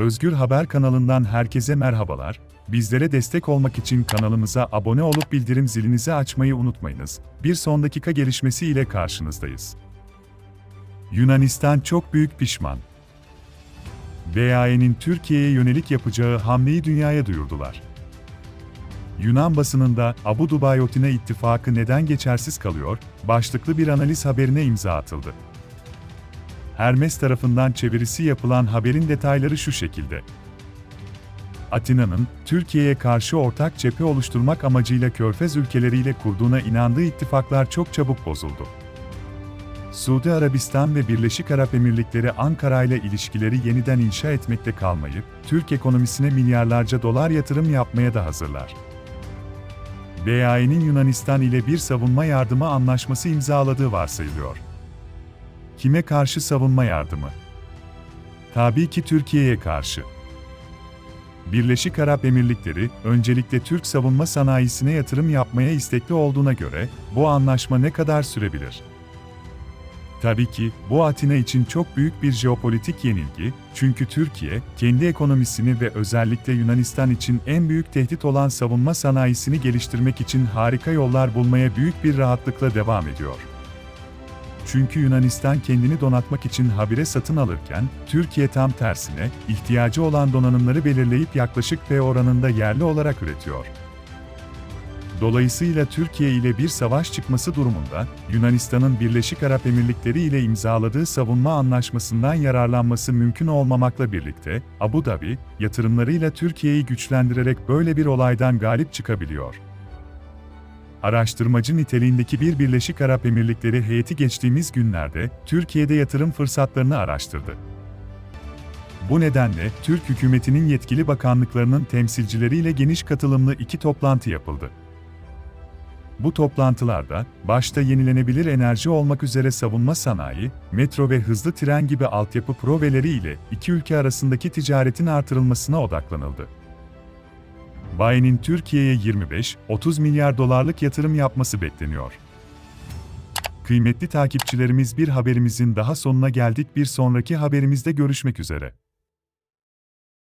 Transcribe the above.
Özgür Haber kanalından herkese merhabalar. Bizlere destek olmak için kanalımıza abone olup bildirim zilinizi açmayı unutmayınız. Bir son dakika gelişmesi ile karşınızdayız. Yunanistan çok büyük pişman. BAE'nin Türkiye'ye yönelik yapacağı hamleyi dünyaya duyurdular. Yunan basınında Abu Dubai Otine ittifakı neden geçersiz kalıyor, başlıklı bir analiz haberine imza atıldı. Hermes tarafından çevirisi yapılan haberin detayları şu şekilde. Atina'nın, Türkiye'ye karşı ortak cephe oluşturmak amacıyla Körfez ülkeleriyle kurduğuna inandığı ittifaklar çok çabuk bozuldu. Suudi Arabistan ve Birleşik Arap Emirlikleri Ankara ile ilişkileri yeniden inşa etmekte kalmayıp, Türk ekonomisine milyarlarca dolar yatırım yapmaya da hazırlar. BAE'nin Yunanistan ile bir savunma yardımı anlaşması imzaladığı varsayılıyor. Kime karşı savunma yardımı? Tabii ki Türkiye'ye karşı. Birleşik Arap Emirlikleri, öncelikle Türk savunma sanayisine yatırım yapmaya istekli olduğuna göre, bu anlaşma ne kadar sürebilir? Tabii ki, bu Atina için çok büyük bir jeopolitik yenilgi, çünkü Türkiye, kendi ekonomisini ve özellikle Yunanistan için en büyük tehdit olan savunma sanayisini geliştirmek için harika yollar bulmaya büyük bir rahatlıkla devam ediyor. Çünkü Yunanistan kendini donatmak için habire satın alırken, Türkiye tam tersine, ihtiyacı olan donanımları belirleyip yaklaşık P oranında yerli olarak üretiyor. Dolayısıyla Türkiye ile bir savaş çıkması durumunda, Yunanistan'ın Birleşik Arap Emirlikleri ile imzaladığı savunma anlaşmasından yararlanması mümkün olmamakla birlikte, Abu Dhabi, yatırımlarıyla Türkiye'yi güçlendirerek böyle bir olaydan galip çıkabiliyor. Araştırmacı niteliğindeki bir Birleşik Arap Emirlikleri heyeti geçtiğimiz günlerde Türkiye'de yatırım fırsatlarını araştırdı. Bu nedenle Türk hükümetinin yetkili bakanlıklarının temsilcileriyle geniş katılımlı iki toplantı yapıldı. Bu toplantılarda, başta yenilenebilir enerji olmak üzere savunma sanayi, metro ve hızlı tren gibi altyapı projeleri ile iki ülke arasındaki ticaretin artırılmasına odaklanıldı. BAE'nin Türkiye'ye 25-30 milyar dolarlık yatırım yapması bekleniyor. Kıymetli takipçilerimiz bir haberimizin daha sonuna geldik. Bir sonraki haberimizde görüşmek üzere.